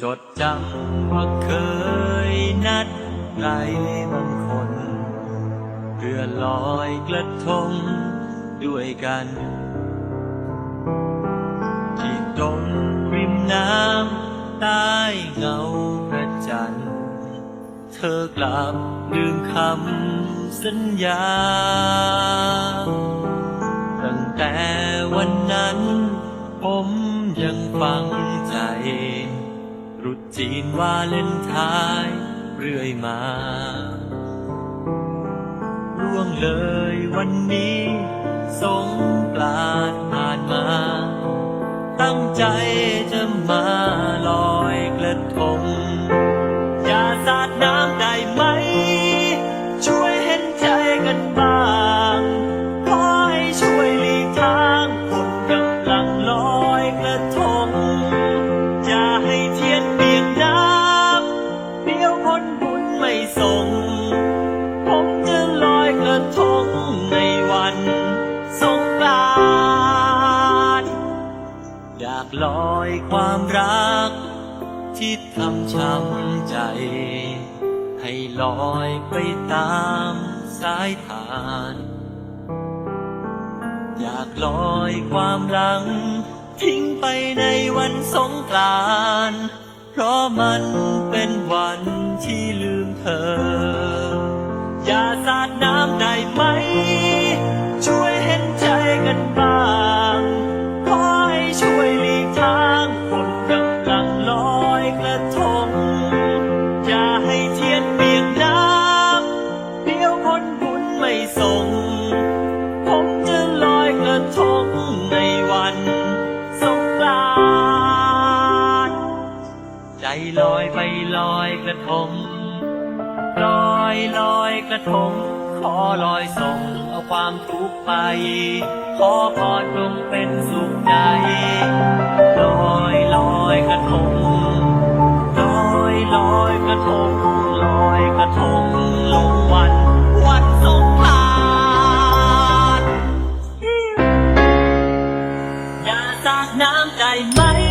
จดจำว่าเคยนัดไรบางคนเรือลอยกระทงด้วยกัน ที่ตรงริมน้ำใต้เงาพระจันทร์ เธอกลับลืมคำสัญญา ตั้งแต่วันนั้นผมยังฟัง รุดจีนวาเลนไทน์เรื่อยมาล่วงเลยวันนี้สงกรานต์ผ่านมา ตั้งใจจะากลอยความรัก ที่ทำช้ำใจ ให้ลอยไปตามสายทาน อยากลอยความรัง ทิ้งไปในวันสงกรานต์เพราะมันเป็นวันที่ลืมเธอ อย่าสาดน้ำได้ไหม ส่ง ผมจะลอยกระทงในวันสงกรานต์ใจลอยไปลอยกระทง ลอยลอยกระทง ขอลอยส่งเอาความทุกข์ไป ขอพรจงเป็นสุขใจลอยลอยกระทง ลอยลอยกระทง น้ำได้ไหม